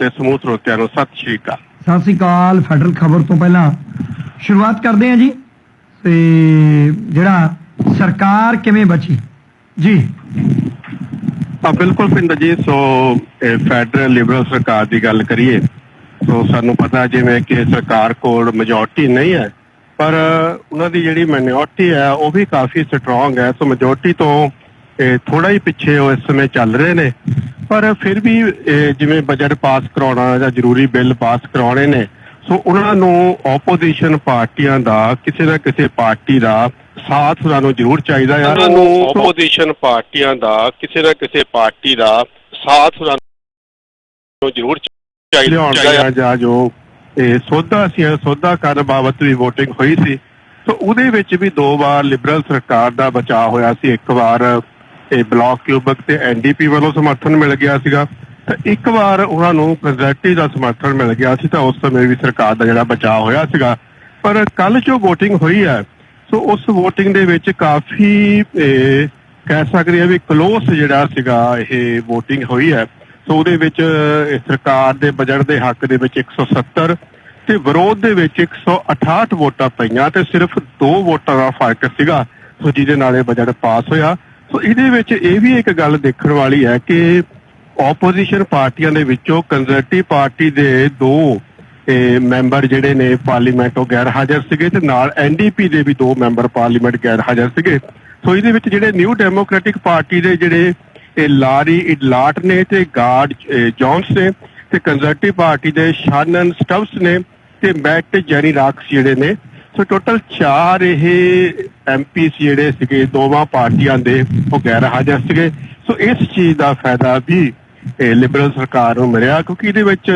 ਤੇ ਸਮੂਹ ਸਰੋਤਿਆਂ ਨੂੰ ਸਤਿ ਸ਼੍ਰੀ ਅਕਾਲ। ਸਤਿ ਸ੍ਰੀ ਅਕਾਲ ਫੈਡਰਲ ਖਬਰ ਤੋਂ ਪਹਿਲਾਂ ਸ਼ੁਰੂਆਤ ਕਰਦੇ ਹਾਂ ਜੀ। ਤੇ ਜਿਹੜਾ ਸਰਕਾਰ ਕਿਵੇਂ ਬਚੀ? ਜੀ। ਆ ਬਿਲਕੁਲ ਪਿੰਡ ਜੀ ਸੋ ਫੈਡਰਲ ਲਿਬਰਲ ਸਰਕਾਰ ਦੀ ਗੱਲ ਕਰੀਏ ਸੋ ਸਾਨੂੰ ਪਤਾ ਜਿਵੇਂ ਕਿ ਸਰਕਾਰ ਕੋਲ ਮੈਜੋਰਟੀ ਨਹੀਂ ਹੈ ਪਰ ਉਹਨਾਂ ਦੀ ਜਿਹੜੀ ਮਾਈਨੋਰਟੀ ਹੈ ਉਹ ਵੀ ਕਾਫੀ ਸਟਰੋਂਗ ਹੈ। ਸੋ ਮੈਜੋਰਟੀ ਤੋਂ ਥੋੜਾ ਹੀ ਪਿੱਛੇ ਉਹ ਇਸ ਸਮੇਂ ਚੱਲ ਰਹੇ ਨੇ। ਪਰ ਫਿਰ ਵੀ ਜਿਵੇਂ ਬਜਟ ਪਾਸ ਕਰਾਉਣਾ ਜਾਂ ਜ਼ਰੂਰੀ ਬਿੱਲ ਪਾਸ ਕਰਾਉਣੇ ਨੇ ਸੋ ਉਹਨਾਂ ਨੂੰ ਆਪੋਜੀਸ਼ਨ ਪਾਰਟੀਆਂ ਦਾ ਕਿਸੇ ਨਾ ਕਿਸੇ ਪਾਰਟੀ ਦਾ ਸਾਥ ਉਹਨਾਂ ਨੂੰ ਜ਼ਰੂਰ ਚਾਹੀਦਾ ਹੈ ਉਹਨਾਂ ਨੂੰ ਆਪੋਜੀਸ਼ਨ ਪਾਰਟੀਆਂ ਦਾ ਕਿਸੇ ਨਾ ਕਿਸੇ ਪਾਰਟੀ ਦਾ ਸਾਥ ਉਹਨਾਂ ਨੂੰ ਜ਼ਰੂਰ ਚਾਹੀਦਾ। ਹੁੰਦਾ ਜਾਂ ਜੋ। ਇਹ ਸੋਧਾ ਸੀ ਸੋਧਾ ਕਰਨ ਬਾਬਤ ਵੀ VOTING ਹੋਈ ਸੀ। ਸੋ ਉਹਦੇ ਵਿੱਚ ਵੀ ਦੋ ਵਾਰ ਲਿਬਰਲ ਸਰਕਾਰ ਦਾ ਬਚਾਅ ਹੋਇਆ ਸੀ ਇੱਕ ਵਾਰ ਇਹ ਬਲਾਕ ਕਿਊਬਕ ਤੇ ਐਨਡੀਪੀ ਵੱਲੋਂ ਸਮਰਥਨ ਮਿਲ ਗਿਆ ਸੀਗਾ। ਤਾਂ ਇੱਕ ਵਾਰ ਉਹਨਾਂ ਨੂੰ ਕੰਜ਼ਰਵੇਟਿਵ ਦਾ ਸਮਰਥਨ ਮਿਲ ਗਿਆ ਸੀ ਤਾਂ ਉਸ ਸਮੇਂ ਵੀ ਸਰਕਾਰ ਦਾ ਜਿਹੜਾ ਬਚਾਅ ਹੋਇਆ ਸੀਗਾ। ਪਰ ਕੱਲ ਜੋ VOTING ਹੋਈ ਹੈ, ਸੋ ਉਸ VOTING ਦੇ ਵਿੱਚ ਕਾਫੀ ਕਹਿ ਸਕਦੇ ਆ ਵੀ ਕਲੋਸ ਜਿਹੜਾ ਸੀਗਾ ਇਹ VOTING ਹੋਈ ਹੈ। ਸੋ ਉਹਦੇ ਵਿੱਚ ਸਰਕਾਰ ਦੇ ਬਜਟ ਦੇ ਹੱਕ ਦੇ ਵਿੱਚ 170 ਤੇ ਵਿਰੋਧ ਦੇ ਵਿੱਚ 168 ਵੋਟਾਂ ਪਈਆਂ ਤੇ ਸਿਰਫ ਦੋ ਵੋਟਾਂ ਦਾ ਫ਼ਰਕ ਸੀਗਾ। ਸੋ ਜਿਹਦੇ ਨਾਲ ਇਹ ਬਜਟ ਪਾਸ ਹੋਇਆ। ਸੋ ਇਹਦੇ ਵਿੱਚ ਇਹ ਵੀ ਇੱਕ ਗੱਲ ਦੇਖਣ ਵਾਲੀ ਹੈ ਕਿ ਆਪੋਜੀਸ਼ਨ ਪਾਰਟੀਆਂ ਦੇ ਵਿੱਚੋਂ ਕੰਜ਼ਰਵੇਟਿਵ ਪਾਰਟੀ ਦੇ ਦੋ ਮੈਂਬਰ ਜਿਹੜੇ ਨੇ ਪਾਰਲੀਮੈਂਟ ਉਹ ਗੈਰ ਹਾਜ਼ਰ ਸੀਗੇ ਤੇ ਨਾਲ ਐਨਡੀਪੀ ਦੇ ਵੀ ਦੋ ਮੈਂਬਰ ਪਾਰਲੀਮੈਂਟ ਗੈਰ ਹਾਜ਼ਰ ਸੀਗੇ। ਸੋ ਇਹਦੇ ਵਿੱਚ ਜਿਹੜੇ ਨਿਊ ਡੈਮੋਕ੍ਰੈਟਿਕ ਪਾਰਟੀ ਦੇ ਜਿਹੜੇ ਇਹ ਲਾਰੀ ਇਡਲਾਟ ਨੇ ਤੇ ਗਾਰਡ ਇਹ ਜੌਨਸ ਨੇ ਤੇ ਕੰਜ਼ਰਵੇਟਿਵ ਪਾਰਟੀ ਦੇ ਸ਼ਾਨਨ ਸਟਵਸ ਨੇ ਤੇ ਮੈਟ ਤੇ ਜੈਨੀ ਰਾਕਸ ਜਿਹੜੇ ਨੇ ਸੋ ਟੋਟਲ 4 ਇਹ ਐਮਪੀ ਜਿਹੜੇ ਸੀਗੇ, ਦੋਵਾਂ ਪਾਰਟੀਆਂ ਦੇ ਉਹ ਗੈਰ ਹਾਜ਼ਰ ਸੀਗੇ। ਸੋ ਇਸ ਚੀਜ਼ ਦਾ ਫਾਇਦਾ ਵੀ ਇਹ ਲਿਬਰਲ ਸਰਕਾਰ ਨੂੰ ਮਿਲਿਆ, ਕਿਉਂਕਿ ਇਹਦੇ ਵਿੱਚ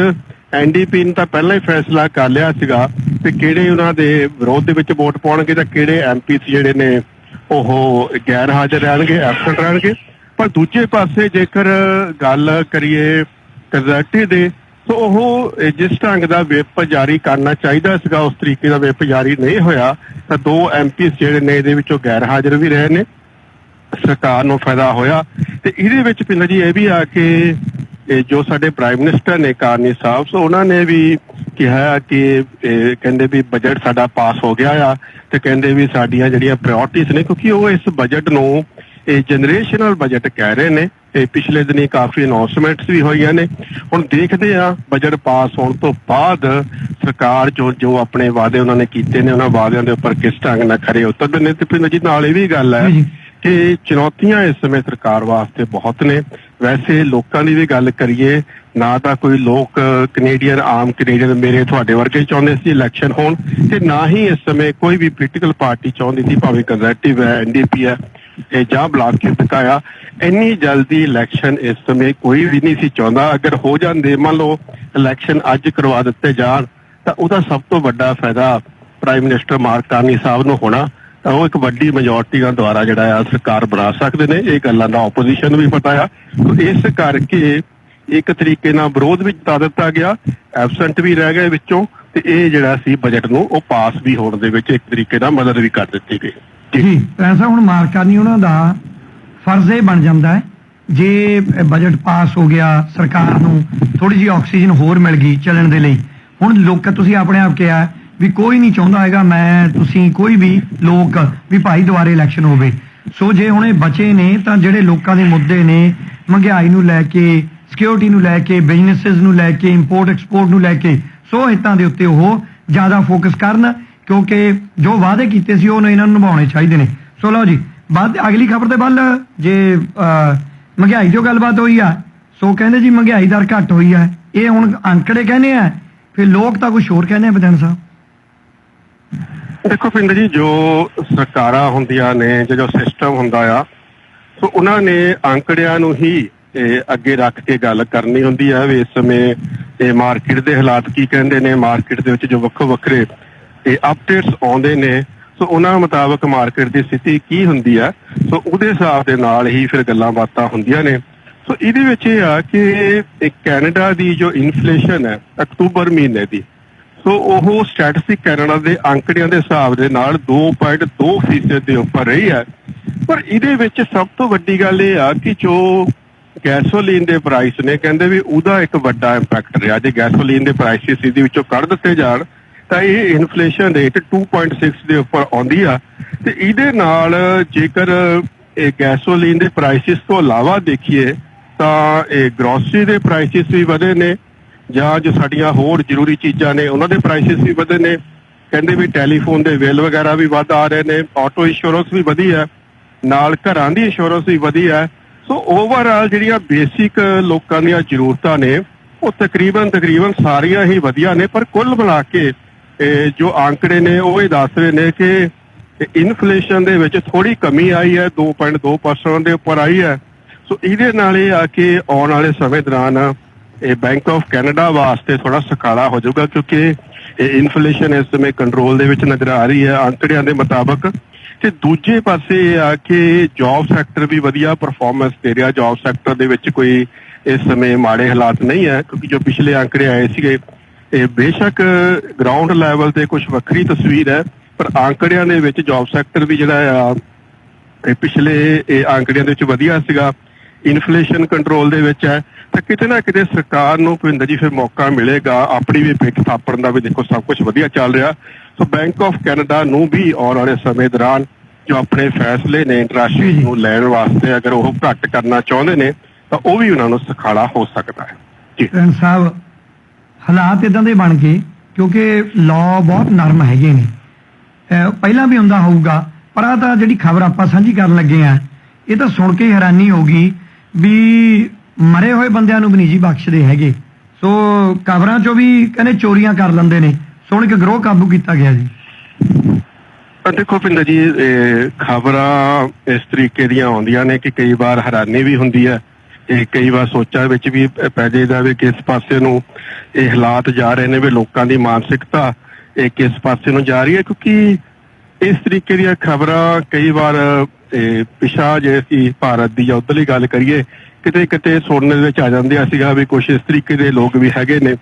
ਐਨਡੀਪੀ ਨੇ ਤਾਂ ਪਹਿਲਾਂ ਹੀ ਫੈਸਲਾ ਕਰ ਲਿਆ ਸੀਗਾ ਕਿ ਕਿਹੜੇ ਉਹਨਾਂ ਦੇ ਵਿਰੋਧ ਦੇ ਵਿੱਚ ਵੋਟ ਪਾਉਣਗੇ ਤਾਂ ਕਿਹੜੇ ਐਮਪੀ ਜਿਹੜੇ ਨੇ ਉਹ ਗੈਰ ਹਾਜ਼ਰ ਰਹਿਣਗੇ ਐਬਸੈਂਟ ਰਹਿਣਗੇ। ਪਰ ਦੂਜੇ ਪਾਸੇ ਜੇਕਰ ਗੱਲ ਕਰੀਏ ਕੰਜ਼ਰਵੇਟਿਵ ਦੇ ਸੋ ਉਹ ਜਿਸ ਢੰਗ ਦਾ ਵਿਪ ਜਾਰੀ ਕਰਨਾ ਚਾਹੀਦਾ ਸੀਗਾ, ਉਸ ਤਰੀਕੇ ਦਾ ਵਿਪ ਜਾਰੀ ਨਹੀਂ ਹੋਇਆ, ਤਾਂ ਦੋ ਐਮਪੀ ਜਿਹੜੇ ਨੇ, ਇਹਦੇ ਵਿੱਚੋਂ ਗੈਰ ਹਾਜ਼ਰ ਵੀ ਰਹੇ ਨੇ। ਸਰਕਾਰ ਨੂੰ ਫਾਇਦਾ ਹੋਇਆ। ਤੇ ਇਹਦੇ ਵਿੱਚ ਪਿੰਡ ਜੀ, ਇਹ ਵੀ ਆ ਕਿ, ਇਹ ਜੋ ਸਾਡੇ ਪ੍ਰਾਈਮ ਮਿਨਿਸਟਰ ਨੇ, ਕਾਰਨੀ ਸਾਹਿਬ, ਸੋ ਉਹਨਾਂ ਨੇ ਵੀ ਕਿਹਾ ਕਿ ਕਹਿੰਦੇ ਵੀ ਬਜਟ ਸਾਡਾ ਪਾਸ ਹੋ ਗਿਆ ਆ, ਤੇ ਕਹਿੰਦੇ ਵੀ ਸਾਡੀਆਂ ਜਿਹੜੀਆਂ ਪ੍ਰਾਇੋਰਟੀਆਂ ਨੇ, ਕਿਉਂਕਿ ਉਹ ਇਸ ਬਜਟ ਨੂੰ, ਇਹ ਜਨਰੇਸ਼ਨਲ ਬਜਟ ਕਹਿ ਰਹੇ ਨੇ ਤੇ ਪਿਛਲੇ ਦਿਨੀ ਕਾਫੀ ਅਨਾਉਂਸਮੈਂਟਸ ਵੀ ਹੋਈਆਂ ਨੇ। ਹੁਣ ਦੇਖਦੇ ਆ ਬਜਟ ਪਾਸ ਹੋਣ ਤੋਂ ਬਾਅਦ ਸਰਕਾਰ ਜੋ ਜੋ ਆਪਣੇ ਵਾਅਦੇ ਉਹਨਾਂ ਨੇ ਕੀਤੇ ਨੇ ਉਹਨਾਂ ਵਾਅਦਿਆਂ ਦੇ ਉੱਪਰ ਕਿਸ ਢੰਗ ਨਾਲ ਖਰੇ ਉਤਰਦੇ ਨੇ ਤੇ ਪਿੰਡ ਜੀ ਨਾਲ ਇਹ ਵੀ ਗੱਲ ਹੈ। ਕਿ ਚੁਣੌਤੀਆਂ ਇਸ ਸਮੇਂ ਸਰਕਾਰ ਵਾਸਤੇ ਬਹੁਤ ਨੇ। ਵੈਸੇ ਲੋਕਾਂ ਦੀ ਵੀ ਗੱਲ ਕਰੀਏ ਨਾ ਤਾਂ ਕੋਈ ਲੋਕ ਕੈਨੇਡੀਅਨ ਆਮ ਕੈਨੇਡੀਅਨ ਮੇਰੇ ਤੁਹਾਡੇ ਵਰਗੇ ਚਾਹੁੰਦੇ ਸੀ ਇਲੈਕਸ਼ਨ ਹੋਣ ਤੇ ਨਾ ਹੀ ਇਸ ਸਮੇਂ ਕੋਈ ਵੀ ਪੋਲੀਟੀਕਲ ਪਾਰਟੀ ਚਾਹੁੰਦੀ ਸੀ ਭਾਵੇਂ ਕੰਜ਼ਰਵੇਟਿਵ ਹੈ ਐਨਡੀਪੀ ਹੈ। ਇਹ ਜਾਂ ਬਲਾਕ ਕਿਪਕਾ ਆ, ਇੰਨੀ ਜਲਦੀ ਇਲੈਕਸ਼ਨ ਇਸ ਸਮੇਂ ਕੋਈ ਵੀ ਨਹੀਂ ਸੀ ਚਾਹੁੰਦਾ। ਅਗਰ ਹੋ ਜਾਂਦੇ, ਮੰਨ ਲਓ ਇਲੈਕਸ਼ਨ ਅੱਜ ਕਰਵਾ ਦਿੱਤੇ ਜਾਣ, ਤਾਂ ਉਹਦਾ ਸਭ ਤੋਂ ਵੱਡਾ ਫਾਇਦਾ ਪ੍ਰਾਈਮ ਮਿਨਿਸਟਰ ਮਾਰਕ ਕਾਰਨੀ ਸਾਹਿਬ ਨੂੰ ਹੋਣਾ। ਤਾਂ ਉਹ ਇੱਕ ਵੱਡੀ ਮੈਜੋਰਟੀਆਂ ਦੁਆਰਾ ਜਿਹੜਾ ਆ ਸਰਕਾਰ ਬਣਾ ਸਕਦੇ ਨੇ। ਇਹ ਗੱਲਾਂ ਦਾ ਆਪੋਜੀਸ਼ਨ ਨੂੰ ਵੀ ਪਤਾ ਆ। ਇਸ ਕਰਕੇ ਇੱਕ ਤਰੀਕੇ ਨਾਲ ਵਿਰੋਧ ਵੀ ਜਤਾ ਦਿੱਤਾ ਗਿਆ। ਐਬਸੈਂਟ ਵੀ ਰਹਿ ਗਏ ਵਿੱਚੋਂ। ਤੇ ਇਹ ਜਿਹੜਾ ਸੀ ਬਜਟ ਨੂੰ ਉਹ ਪਾਸ ਵੀ ਹੋਣ ਦੇ ਵਿੱਚ ਇੱਕ ਤਰੀਕੇ ਨਾਲ ਮਦਦ ਵੀ ਕਰ ਦਿੱਤੀ ਗਈ। ਜੀ ਐਸਾ ਹੁਣ ਮਾਰਕਾ ਨਹੀਂ ਉਹਨਾਂ ਦਾ ਫਰਜ਼ ਇਹ ਬਣ ਜਾਂਦਾ ਹੈ। ਜੇ ਬਜਟ ਪਾਸ ਹੋ ਗਿਆ ਸਰਕਾਰ ਨੂੰ ਥੋੜੀ ਜਿਹੀ ਆਕਸੀਜਨ ਹੋਰ ਮਿਲ ਗਈ ਚੱਲਣ ਦੇ ਲਈ। ਹੁਣ ਲੋਕ, ਤੁਸੀਂ ਆਪਣੇ ਆਪ ਕਿਹਾ ਵੀ ਕੋਈ ਨਹੀਂ ਚਾਹੁੰਦਾ ਹੈਗਾ ਮੈਂ, ਤੁਸੀਂ ਕੋਈ ਵੀ ਲੋਕ ਵੀ ਭਾਈ ਦੁਬਾਰੇ ਇਲੈਕਸ਼ਨ ਹੋਵੇ। ਸੋ ਜੇ ਹੁਣ ਇਹ ਬਚੇ ਨੇ, ਤਾਂ ਜਿਹੜੇ ਲੋਕਾਂ ਦੇ ਮੁੱਦੇ ਨੇ, ਮਹਿੰਗਾਈ ਨੂੰ ਲੈ ਕੇ ਸਿਕਿਉਰਿਟੀ ਨੂੰ ਲੈ ਕੇ ਬਿਜ਼ਨੈਸਸ ਨੂੰ ਲੈ ਕੇ ਇੰਪੋਰਟ ਐਕਸਪੋਰਟ ਨੂੰ ਲੈ ਕੇ, ਸੋ ਹਿੱਤਾਂ ਦੇ ਉੱਤੇ ਉਹ ਜ਼ਿਆਦਾ ਫੋਕਸ ਕਰਨ। ਕਿਉਂਕਿ ਜੋ ਵਾਅਦੇ ਕੀਤੇ ਸੀ, ਉਹ ਇਹਨਾਂ ਨੂੰ ਨਿਭਾਉਣੇ ਚਾਹੀਦੇ ਨੇ। ਸੋ ਲਓ ਜੀ, ਬਾਅਦ ਅਗਲੀ ਖਬਰ ਤੇ ਵੱਲ, ਜੇ ਮਹਿੰਗਾਈ ਦੀ ਗੱਲਬਾਤ ਹੋਈ ਆ, ਸੋ ਕਹਿੰਦੇ ਜੀ ਮਹਿੰਗਾਈ ਦਰ ਘਟ ਹੋਈ ਆ। ਇਹ ਹੁਣ ਅੰਕੜੇ ਕਹਿੰਦੇ ਆ, ਫਿਰ ਲੋਕ ਤਾਂ ਕੁਝ ਹੋਰ ਕਹਿੰਦੇ ਆ ਵਿਧਾਨ ਸਾਹਿਬ। ਦੇਖੋ ਪਿੰਡ ਜੀ, ਜੋ ਸਰਕਾਰਾਂ ਹੁੰਦੀਆਂ ਨੇ ਜੋ ਸਿਸਟਮ ਹੁੰਦਾ ਆ, ਸੋ ਉਹਨਾਂ ਨੇ ਅੰਕੜਿਆਂ ਨੂੰ ਹੀ ਅੱਗੇ ਰੱਖ ਕੇ ਗੱਲ ਕਰਨੀ ਹੁੰਦੀ ਹੈ ਵੀ ਇਸ ਸਮੇਂ ਇਹ ਮਾਰਕੀਟ ਦੇ ਹਾਲਾਤ ਕੀ ਕਹਿੰਦੇ ਨੇ। ਮਾਰਕੀਟ ਦੇ ਵਿੱਚ ਜੋ ਵੱਖੋ ਵੱਖਰੇ ਇਹ ਅਪਡੇਟਸ ਆਉਂਦੇ ਨੇ, ਸੋ ਉਹਨਾਂ ਮੁਤਾਬਕ ਮਾਰਕੀਟ ਦੀ ਸਥਿਤੀ ਕੀ ਹੁੰਦੀ ਆ, ਸੋ ਉਹਦੇ ਹਿਸਾਬ ਦੇ ਨਾਲ ਹੀ ਫਿਰ ਗੱਲਾਂ ਬਾਤਾਂ ਹੁੰਦੀਆਂ ਨੇ। ਸੋ ਇਹਦੇ ਵਿੱਚ ਇਹ ਆ ਕਿ ਕੈਨੇਡਾ ਦੀ ਜੋ ਇਨਫਲੇਸ਼ਨ ਹੈ, ਅਕਤੂਬਰ ਮਹੀਨੇ ਦੀ, ਸੋ ਉਹ ਸਟੈਟਿਸਟਿਕ ਕੈਨੇਡਾ ਦੇ ਅੰਕੜਿਆਂ ਦੇ ਹਿਸਾਬ ਦੇ ਨਾਲ 2.2% ਦੇ ਉੱਪਰ ਰਹੀ ਹੈ। ਪਰ ਇਹਦੇ ਵਿੱਚ ਸਭ ਤੋਂ ਵੱਡੀ ਗੱਲ ਇਹ ਆ ਕਿ ਜੋ ਗੈਸੋਲੀਨ ਦੇ ਪ੍ਰਾਈਸ ਨੇ, ਕਹਿੰਦੇ ਵੀ ਉਹਦਾ ਇੱਕ ਵੱਡਾ ਇੰਪੈਕਟ ਰਿਹਾ। ਜੇ ਗੈਸੋਲੀਨ ਦੇ ਪ੍ਰਾਈਸਿਸ ਇਹਦੇ ਵਿੱਚੋਂ ਕੱਢ ਦਿੱਤੇ ਜਾਣ ਤਾਂ ਇਹ ਇਨਫਲੇਸ਼ਨ ਰੇਟ 2.6 ਦੇ ਉੱਪਰ ਆਉਂਦੀ ਆ। ਤੇ ਇਹਦੇ ਨਾਲ ਜੇਕਰ ਇਹ ਗੈਸੋਲੀਨ ਦੇ ਪ੍ਰਾਈਸਿਸ ਤੋਂ ਇਲਾਵਾ ਦੇਖੀਏ, ਤਾਂ ਇਹ ਗਰੋਸਰੀ ਦੇ ਪ੍ਰਾਈਸਿਸ ਵੀ ਵਧੇ ਨੇ, ਜਾਂ ਜੋ ਸਾਡੀਆਂ ਹੋਰ ਜ਼ਰੂਰੀ ਚੀਜ਼ਾਂ ਨੇ, ਉਹਨਾਂ ਦੇ ਪ੍ਰਾਈਸਿਸ ਵੀ ਵਧੇ ਨੇ। ਕਹਿੰਦੇ ਵੀ ਟੈਲੀਫੋਨ ਦੇ ਬਿੱਲ ਵਗੈਰਾ ਵੀ ਵੱਧ ਆ ਰਹੇ ਨੇ ਆਟੋ ਇੰਸ਼ੋਰੈਂਸ ਵੀ ਵਧੀ ਹੈ ਨਾਲ ਘਰਾਂ ਦੀ ਇੰਸ਼ੋਰੈਂਸ ਵੀ ਵਧੀ ਹੈ ਸੋ ਓਵਰਆਲ ਜਿਹੜੀਆਂ ਬੇਸਿਕ ਲੋਕਾਂ ਦੀਆਂ ਜ਼ਰੂਰਤਾਂ ਨੇ, ਉਹ ਤਕਰੀਬਨ ਤਕਰੀਬਨ ਸਾਰੀਆਂ ਹੀ ਵਧੀਆ ਨੇ, ਪਰ ਕੁੱਲ ਮਿਲਾ ਕੇ ਜੋ ਆંકੜੇ ਨੇ ਉਹ ਇਹ ਦੱਸ ਰਹੇ ਨੇ ਕਿ ਇਨਫਲੇਸ਼ਨ ਦੇ ਵਿੱਚ ਥੋੜੀ ਕਮੀ ਆਈ ਹੈ 2.2% ਦੇ ਉੱਪਰ ਆਈ ਹੈ। ਸੋ ਇਹਦੇ ਨਾਲ ਇਹ ਆ ਕਿ ਆਉਣ ਵਾਲੇ ਸਮੇਂ ਦੌਰਾਨ ਇਹ ਬੈਂਕ ਆਫ ਕੈਨੇਡਾ ਵਾਸਤੇ ਥੋੜਾ ਸਕਾਲਾ ਹੋ ਜਾਊਗਾ ਕਿਉਂਕਿ ਇਹ ਇਨਫਲੇਸ਼ਨ ਇਸ ਸਮੇਂ ਕੰਟਰੋਲ ਦੇ ਵਿੱਚ ਨਜ਼ਰ ਆ ਰਹੀ ਹੈ ਅੰਕੜਿਆਂ ਦੇ ਮੁਤਾਬਕ। ਤੇ ਦੂਜੇ ਪਾਸੇ ਇਹ ਆ ਕਿ ਜੌਬ ਸੈਕਟਰ ਵੀ ਵਧੀਆ ਪਰਫਾਰਮੈਂਸ ਦੇ ਰਿਹਾ। ਜੌਬ ਸੈਕਟਰ ਦੇ ਵਿੱਚ ਕੋਈ ਇਸ ਸਮੇਂ ਮਾੜੇ ਹਾਲਾਤ ਨਹੀਂ ਹੈ ਕਿਉਂਕਿ ਜੋ ਪਿਛਲੇ ਅੰਕੜੇ ਆਏ ਸੀਗੇ ਇਹ ਬੇਸ਼ੱਕ ਗਰਾਊਂਡ ਲੈਵਲ ਤੇ ਕੁਝ ਵੱਖਰੀ ਤਸਵੀਰ ਹੈ ਪਰ ਅੰਕੜਿਆਂ ਦੇ ਵਿੱਚ ਜੌਬ ਸੈਕਟਰ ਵੀ ਜਿਹੜਾ ਆ ਇਹ ਪਿਛਲੇ ਇਹ ਅੰਕੜਿਆਂ ਦੇ ਵਿੱਚ ਵਧੀਆ ਸੀਗਾ। ਇਨਫਲੇਸ਼ਨ ਕੰਟਰੋਲ ਦੇ ਵਿੱਚ ਹੈ। ਤਾਂ ਕਿਤੇ ਨਾ ਕਿਤੇ ਸਰਕਾਰ ਨੂੰ ਭਵਿੰਦਰ ਜੀ ਫਿਰ ਮੌਕਾ ਮਿਲੇਗਾ ਆਪਣੀ ਵੀ ਪਿੱਠ ਥਾਪਣ ਦਾ ਵੀ ਦੇਖੋ ਸਭ ਕੁਝ ਵਧੀਆ ਚੱਲ ਰਿਹਾ। ਸੋ ਬੈਂਕ ਆਫ ਕੈਨੇਡਾ ਨੂੰ ਵੀ ਆਉਣ ਵਾਲੇ ਸਮੇਂ ਦੌਰਾਨ ਜੋ ਆਪਣੇ ਫੈਸਲੇ ਨੇ ਇੰਟਰਸਟ ਜੀ, ਜੀ। ਨੂੰ ਲੈਣ ਵਾਸਤੇ ਅਗਰ ਉਹ ਘੱਟ ਕਰਨਾ ਚਾਹੁੰਦੇ ਨੇ ਤਾਂ ਉਹ ਵੀ ਉਹਨਾਂ ਨੂੰ ਸਖਾਲਾ ਹੋ ਸਕਦਾ ਹੈ। ਜੀ। ਸਾਹਿਬ ਹਾਲਾਤ ਇਦਾਂ ਦੇ ਬਣ ਗਏ ਕਿਉਂਕਿ ਲਾਅ ਬਹੁਤ ਨਰਮ ਹੈਗੇ ਨੇ। ਪਹਿਲਾਂ ਵੀ ਹੁੰਦਾ ਹੋਊਗਾ, ਪਰ ਆ ਤਾਂ ਜਿਹੜੀ ਖਬਰ ਆਪਾਂ ਸਾਂਝੀ ਕਰਨ ਲੱਗੇ ਆ ਇਹ ਤਾਂ ਸੁਣ ਕੇ ਹੈਰਾਨੀ ਹੋਗੀ ਵੀ ਮਰੇ ਹੋਏ ਬੰਦਿਆਂ ਨੂੰ ਵੀ ਨਹੀਂ ਜੀ ਬਖਸ਼ਦੇ ਹੈਗੇ। ਸੋ ਖਬਰਾਂ ਚੋਂ ਵੀ ਕਹਿੰਦੇ ਚੋਰੀਆਂ ਕਰ ਲੈਂਦੇ ਨੇ। ਸੁਣ ਕੇ ਗਰੋਹ ਕਾਬੂ ਕੀਤਾ ਗਿਆ ਜੀ। ਦੇਖੋ ਪਿੰਦਰ ਜੀ ਖਬਰਾਂ ਇਸ ਤਰੀਕੇ ਦੀਆਂ ਆਉਂਦੀਆਂ ਨੇ ਕਿ ਕਈ ਵਾਰ ਹੈਰਾਨੀ ਵੀ ਹੁੰਦੀ ਹੈ। ਇਹ ਕਈ ਵਾਰ ਸੋਚਾਂ ਵਿੱਚ ਵੀ ਪੈ ਜਾਈਦਾ ਵੀ ਕਿਸ ਪਾਸੇ ਨੂੰ ਇਹ ਹਾਲਾਤ ਜਾ ਰਹੇ ਨੇ ਵੀ ਲੋਕਾਂ ਦੀ ਮਾਨਸਿਕਤਾ ਇਹ ਕਿਸ ਪਾਸੇ ਨੂੰ ਜਾ ਰਹੀ ਹੈ, ਕਿਉਂਕਿ ਇਸ ਤਰੀਕੇ ਦੀਆਂ ਖਬਰਾਂ ਕਈ ਵਾਰ, ਇਹ ਪਿਛਾ ਜੇ ਅਸੀਂ ਭਾਰਤ ਦੀ ਜਾਂ ਉੱਧਰਲੀ ਗੱਲ ਕਰੀਏ, ਕਿਤੇ ਕਿਤੇ ਸੁਣਨ ਦੇ ਵਿੱਚ ਆ ਜਾਂਦੇ ਆ ਸੀਗਾ ਵੀ ਕੁਝ ਇਸ ਤਰੀਕੇ ਦੇ ਲੋਕ ਵੀ ਹੈਗੇ ਨੇ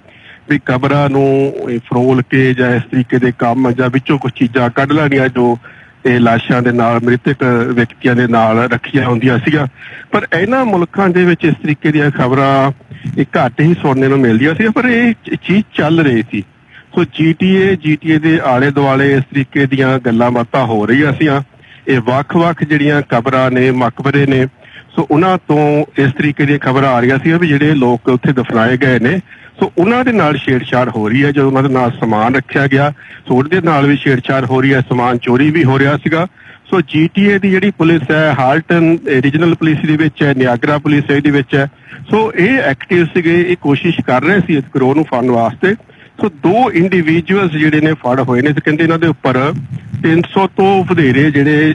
ਵੀ ਕਬਰਾਂ ਨੂੰ ਫਰੋਲ ਕੇ ਜਾਂ ਇਸ ਤਰੀਕੇ ਦੇ ਕੰਮ ਜਾਂ ਵਿੱਚੋਂ ਕੁਝ ਚੀਜ਼ਾਂ ਕੱਢ ਲੈਣੀਆਂ ਜੋ ਇਹ ਲਾਸ਼ਾਂ ਦੇ ਨਾਲ, ਮ੍ਰਿਤਕ ਵਿਅਕਤੀਆਂ ਦੇ ਨਾਲ ਰੱਖੀਆਂ ਹੁੰਦੀਆਂ ਸੀਗਾ ਪਰ ਇਹਨਾਂ ਮੁਲਕਾਂ ਦੇ ਵਿੱਚ ਇਸ ਤਰੀਕੇ ਦੀਆਂ ਖਬਰਾਂ ਇਹ ਘੱਟ ਹੀ ਸੁਣਨੇ ਨੂੰ ਮਿਲਦੀਆਂ ਸੀ ਪਰ ਇਹ ਚੀਜ਼ ਚੱਲ ਰਹੀ ਸੀ। ਸੋ ਜੀਟੀਏ ਜੀਟੀਏ ਦੇ ਆਲੇ ਦੁਆਲੇ ਇਸ ਤਰੀਕੇ ਦੀਆਂ ਗੱਲਾਂ ਬਾਤਾਂ ਹੋ ਰਹੀਆਂ ਸੀ ਇਹ ਵੱਖ-ਵੱਖ ਜਿਹੜੀਆਂ ਕਬਰਾਂ ਨੇ, ਮਕਬਰੇ ਨੇ ਸੋ ਉਹਨਾਂ ਤੋਂ ਇਸ ਤਰੀਕੇ ਦੀਆਂ ਖਬਰਾਂ ਆ ਰਹੀਆਂ ਸੀ ਵੀ ਜਿਹੜੇ ਲੋਕ ਉੱਥੇ ਦਫਨਾਏ ਗਏ ਨੇ। ਸੋ ਉਹਨਾਂ ਦੇ ਨਾਲ ਛੇੜਛਾੜ ਹੋ ਰਹੀ ਹੈ, ਜਦੋਂ ਉਹਨਾਂ ਦੇ ਨਾਲ ਸਮਾਨ ਰੱਖਿਆ ਗਿਆ, ਸੋ ਉਹਦੇ ਨਾਲ ਵੀ ਛੇੜਛਾੜ ਹੋ ਰਹੀ ਹੈ, ਸਮਾਨ ਚੋਰੀ ਵੀ ਹੋ ਰਿਹਾ ਸੀਗਾ। ਸੋ ਜੀਟੀਏ ਦੀ ਜਿਹੜੀ ਪੁਲਿਸ ਹੈ ਹਾਲਟਨ ਰੀਜਨਲ ਪੁਲਿਸ ਦੇ ਵਿੱਚ ਹੈ ਨਿਆਗਰਾ ਪੁਲਿਸ ਇਹਦੇ ਵਿੱਚ ਹੈ। ਸੋ ਇਹ ਐਕਟਿਵ ਸੀਗੇ, ਇਹ ਕੋਸ਼ਿਸ਼ ਕਰ ਰਹੇ ਸੀ ਇਸ ਗਰੋਹ ਨੂੰ ਫੜਨ ਵਾਸਤੇ। ਸੋ ਦੋ ਇੰਡੀਵਿਜੂਅਲਸ ਜਿਹੜੇ ਨੇ ਫੜ ਹੋਏ ਨੇ, ਤੇ ਕਹਿੰਦੇ ਇਹਨਾਂ ਦੇ ਉੱਪਰ 300 ਤੋਂ ਵਧੇਰੇ ਜਿਹੜੇ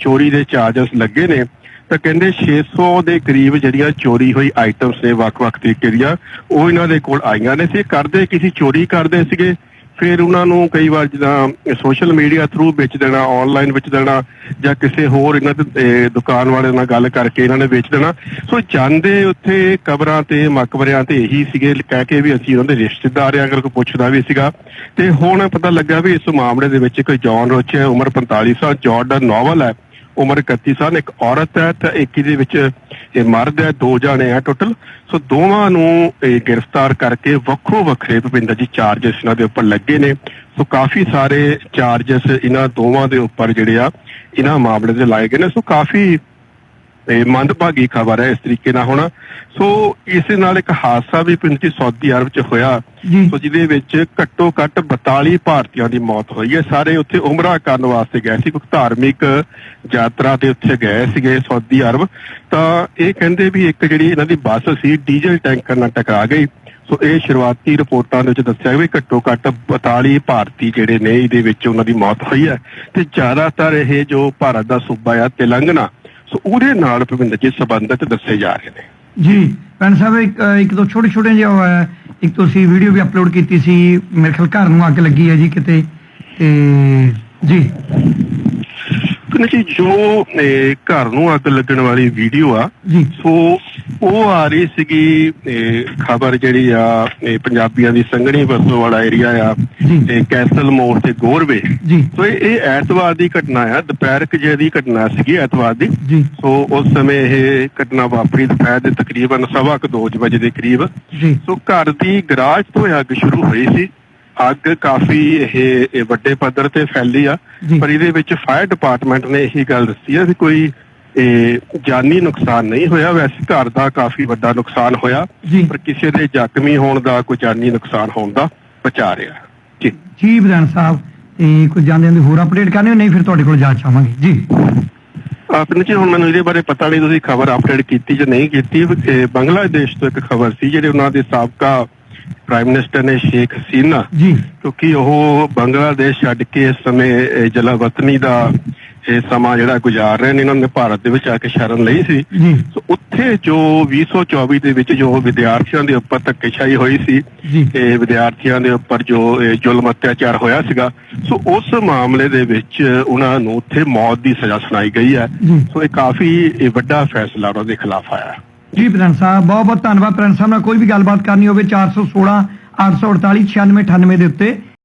ਚੋਰੀ ਦੇ ਚਾਰजेस ਲੱਗੇ ਨੇ। ਤਾਂ ਕਹਿੰਦੇ 600 ਦੇ ਕਰੀਬ ਜਿਹੜੀਆਂ ਚੋਰੀ ਹੋਈ ਆਈਟਮਸ ਨੇ ਵੱਖ-ਵੱਖ ਤਰੀਕੇ ਦੀਆਂ, ਉਹ ਇਹਨਾਂ ਦੇ ਕੋਲ ਆਈਆਂ ਨੇ। ਸੀ ਇਹ ਕਰਦੇ ਕਿਸੇ ਚੋਰੀ ਕਰਦੇ ਸੀਗੇ, ਫਿਰ ਉਹਨਾਂ ਨੂੰ ਕਈ ਵਾਰ ਜਿੱਦਾਂ ਸੋਸ਼ਲ ਮੀਡੀਆ ਥਰੂ ਵੇਚ ਦੇਣਾ ਆਨਲਾਈਨ ਵਿੱਚ ਦੇਣਾ, ਜਾਂ ਕਿਸੇ ਹੋਰ ਇਹਨਾਂ ਦੇ ਦੁਕਾਨ ਵਾਲੇ ਨਾਲ ਗੱਲ ਕਰਕੇ ਇਹਨਾਂ ਨੇ ਵੇਚ ਦੇਣਾ। ਸੋ ਜਾਂਦੇ ਉੱਥੇ ਕਬਰਾਂ ਤੇ, ਮਕਬਰਿਆਂ ਤੇ ਇਹੀ ਸੀਗੇ, ਕਹਿ ਕੇ ਵੀ ਅਸੀਂ ਉਹਨਾਂ ਦੇ ਰਿਸ਼ਤੇਦਾਰ ਆ ਅਗਰ ਕੋਈ ਪੁੱਛਦਾ ਵੀ ਸੀਗਾ। ਤੇ ਹੁਣ ਪਤਾ ਲੱਗਾ ਵੀ ਇਸ ਮਾਮਲੇ ਦੇ ਵਿੱਚ ਇੱਕ ਜੌਨ ਰੋਚ ਹੈ, ਉਮਰ 45 ਸਾਲ ਜਾਰਡਨ ਨੋਵਲ ਹੈ। ਉਮਰ 31 ਸਾਲ, ਇੱਕ ਔਰਤ ਹੈ ਤੇ ਇੱਕ ਇਹਦੇ ਵਿੱਚ ਇਹ ਮਰਦ ਹੈ, ਦੋ ਜਾਣੇ ਆ ਟੋਟਲ ਸੋ ਦੋਵਾਂ ਨੂੰ ਇਹ ਗ੍ਰਿਫਤਾਰ ਕਰਕੇ ਵੱਖੋ ਵੱਖਰੇ ਭਪਿੰਦਰ ਜੀ ਚਾਰजेस ਇਹਨਾਂ ਦੇ ਉੱਪਰ ਲੱਗੇ ਨੇ। ਸੋ ਕਾਫੀ ਸਾਰੇ ਚਾਰजेस ਇਹਨਾਂ ਦੋਵਾਂ ਦੇ ਉੱਪਰ ਜਿਹੜੇ ਆ, ਇਹਨਾਂ ਮਾਮਲੇ ਦੇ ਲਾਏ ਗਏ ਨੇ। ਸੋ ਕਾਫੀ ਇਹ ਮੰਦਭਾਗੀ ਖਬਰ ਹੈ ਇਸ ਤਰੀਕੇ ਨਾਲ ਹੁਣ। ਸੋ ਇਸ ਨਾਲ ਇੱਕ ਹਾਦਸਾ ਵੀ ਪਿੰਡ ਦੀ ਸਾਊਦੀ ਅਰਬ ਚ ਹੋਇਆ। ਸੋ ਜਿਹਦੇ ਵਿੱਚ ਘੱਟੋ ਘੱਟ 42 ਭਾਰਤੀਆਂ ਦੀ ਮੌਤ ਹੋਈ ਹੈ। ਸਾਰੇ ਉੱਥੇ ਉਮਰਾ ਕਰਨ ਵਾਸਤੇ ਗਏ ਸੀ। ਕੋਈ ਧਾਰਮਿਕ ਯਾਤਰਾ ਤੇ ਉੱਥੇ ਗਏ ਸੀਗੇ ਸਾਊਦੀ ਅਰਬ ਤਾਂ ਇਹ ਕਹਿੰਦੇ ਵੀ ਇੱਕ ਜਿਹੜੀ ਇਹਨਾਂ ਦੀ ਬੱਸ ਸੀ ਡੀਜ਼ਲ ਟੈਂਕਰ ਨਾਲ ਟਕਰਾ ਗਈ। ਸੋ ਇਹ ਸ਼ੁਰੂਆਤੀ ਰਿਪੋਰਟਾਂ ਦੇ ਵਿੱਚ ਦੱਸਿਆ ਗਿਆ ਵੀ ਘੱਟੋ ਘੱਟ 42 ਭਾਰਤੀ ਜਿਹੜੇ ਨੇ ਇਹਦੇ ਵਿੱਚ ਉਹਨਾਂ ਦੀ ਮੌਤ ਹੋਈ ਹੈ। ਤੇ ਜ਼ਿਆਦਾਤਰ ਇਹ ਜੋ ਭਾਰਤ ਦਾ ਸੂਬਾ ਆ ਤੇਲੰਗਨਾ ਸੋ ਉਹਦੇ ਨਾਲ ਭਵਿੰਦਰ ਜੀ ਸੰਬੰਧਿਤ ਦੱਸੇ ਜਾ ਰਹੇ ਨੇ। ਜੀ, ਪੈਨ ਸਾਹਿਬ, ਇੱਕ ਇੱਕ ਦੋ ਛੋਟੇ ਛੋਟੇ ਜਿਹਾ ਹੋਇਆ ਇੱਕ ਤੁਸੀਂ ਵੀਡੀਓ ਵੀ ਅਪਲੋਡ ਕੀਤੀ ਸੀ, ਮੇਰੇ ਖਿਆਲ ਘਰ ਨੂੰ ਅੱਗ ਲੱਗੀ ਹੈ ਜੀ ਕਿਤੇ। ਤੇ ਜੀ। ਤੇ ਜੀ ਜੋ ਘਰ ਨੂੰ ਅੱਗ ਲੱਗਣ ਵਾਲੀ ਵੀਡੀਓ ਆ ਸੋ ਉਹ ਆ ਰਹੀ ਸੀਗੀ ਖਬਰ ਜਿਹੜੀ ਆ ਪੰਜਾਬੀਆਂ ਦੀ ਸੰਘਣੀ ਵਸੋਂ ਵਾਲਾ ਏਰੀਆ ਆ ਤੇ ਕੈਸਲ ਮੋੜ ਤੇ ਗੋਰਵੇ। ਸੋ ਇਹ ਐਤਵਾਰ ਦੀ ਘਟਨਾ ਆ ਦੁਪਹਿਰ ਕੁ ਦੀ ਘਟਨਾ ਸੀਗੀ ਐਤਵਾਰ ਦੀ। ਸੋ ਉਸ ਸਮੇਂ ਇਹ ਘਟਨਾ ਵਾਪਰੀ ਦੁਪਹਿਰ ਦੇ ਤਕਰੀਬਨ ਸਵਾ ਕੁ ਦੋ ਵਜੇ ਦੇ ਕਰੀਬ। ਸੋ ਘਰ ਦੀ ਗਰਾਜ ਤੋਂ ਅੱਗ ਸ਼ੁਰੂ ਹੋਈ ਸੀ। ਅੱਗ ਕਾਫੀ ਇਹ ਵੱਡੇ ਪੱਧਰ ਤੇ ਫੈਲੀ ਆ। ਪਰ ਇਹਦੇ ਵਿੱਚ ਫਾਇਰ ਡਿਪਾਰਟਮੈਂਟ ਨੇ ਇਹੀ ਗੱਲ ਦੱਸੀ ਆ ਵੀ ਕੋਈ ਇਹ ਜਾਨੀ ਨੁਕਸਾਨ ਨਹੀਂ ਹੋਇਆ। ਵੈਸੇ ਘਰ ਦਾ ਕਾਫੀ ਵੱਡਾ ਨੁਕਸਾਨ ਹੋਇਆ ਪਰ ਕਿਸੇ ਦੇ ਜ਼ਖਮੀ ਹੋਣ ਦਾ ਕੋਈ ਜਾਨੀ ਨੁਕਸਾਨ ਹੋਣ ਦਾ ਬਚਾ ਰਿਹਾ। ਜੀ। ਜੀ ਵਿਧਾਨ ਸਾਹਿਬ ਤੇ ਕੁਝ ਜਾਂਦੇ ਜਾਂਦੇ ਹੋਰ ਅਪਡੇਟ ਕਰਨੇ ਹੋ? ਨਹੀਂ ਫਿਰ ਤੁਹਾਡੇ ਕੋਲ ਜਾ ਚਾਹਾਂਗੇ ਜੀ। ਆਪਣੇ ਜੀ ਹੁਣ ਮੈਨੂੰ ਇਹਦੇ ਬਾਰੇ ਪਤਾ ਨਹੀਂ ਤੁਸੀਂ ਖਬਰ ਅਪਡੇਟ ਕੀਤੀ ਜਾਂ ਨਹੀਂ ਕੀਤੀ। ਬੰਗਲਾਦੇਸ਼ ਤੋਂ ਇੱਕ ਖਬਰ ਸੀ ਜਿਹੜੇ ਉਹਨਾਂ ਦੇ ਸਾਬਕਾ ਪ੍ਰਾਈਮ ਮਿਨਿਸਟਰ ਨੇ ਸ਼ੇਖ ਹਸੀਨਾ ਜੀ। ਕਿਉਂਕਿ ਉਹ ਬੰਗਲਾਦੇਸ਼ ਛੱਡ ਕੇ ਇਸ ਸਮੇਂ ਇਹ ਜਲਾ ਵਤਨੀ ਦਾ ਇਹ ਸਮਾਂ ਜਿਹੜਾ ਗੁਜ਼ਾਰ ਰਹੇ ਨੇ ਇਹਨਾਂ ਨੇ ਭਾਰਤ ਦੇ ਵਿੱਚ ਆ ਕੇ ਸ਼ਰਨ ਲਈ ਸੀ। ਸੋ ਉੱਥੇ ਜੋ 2024 ਦੇ ਵਿੱਚ ਜੋ ਵਿਦਿਆਰਥੀਆਂ ਦੇ ਉੱਪਰ ਧੱਕੇਸ਼ਾਹੀ ਹੋਈ ਸੀ ਤੇ ਵਿਦਿਆਰਥੀਆਂ ਦੇ ਉੱਪਰ ਜੋ ਜ਼ੁਲਮ ਅਤਿਆਚਾਰ ਹੋਇਆ ਸੀਗਾ ਸੋ ਉਸ ਮਾਮਲੇ ਦੇ ਵਿੱਚ ਉਹਨਾਂ ਨੂੰ ਉੱਥੇ ਮੌਤ ਦੀ ਸਜ਼ਾ ਸੁਣਾਈ ਗਈ ਹੈ। ਸੋ ਇਹ ਕਾਫੀ ਵੱਡਾ ਫੈਸਲਾ ਉਹਨਾਂ ਦੇ ਖਿਲਾਫ ਆਇਆ। ਹੈ। ਜੀ ਪ੍ਰਧਾਨ ਸਾਹਿਬ ਬਹੁਤ ਬਹੁਤ ਧੰਨਵਾਦ ਪ੍ਰਧਾਨ ਸਾਹਿਬ ਨਾਲ ਕੋਈ ਵੀ ਗੱਲਬਾਤ ਕਰਨੀ ਹੋਵੇ 416 848 9698 ਦੇ ਉੱਤੇ।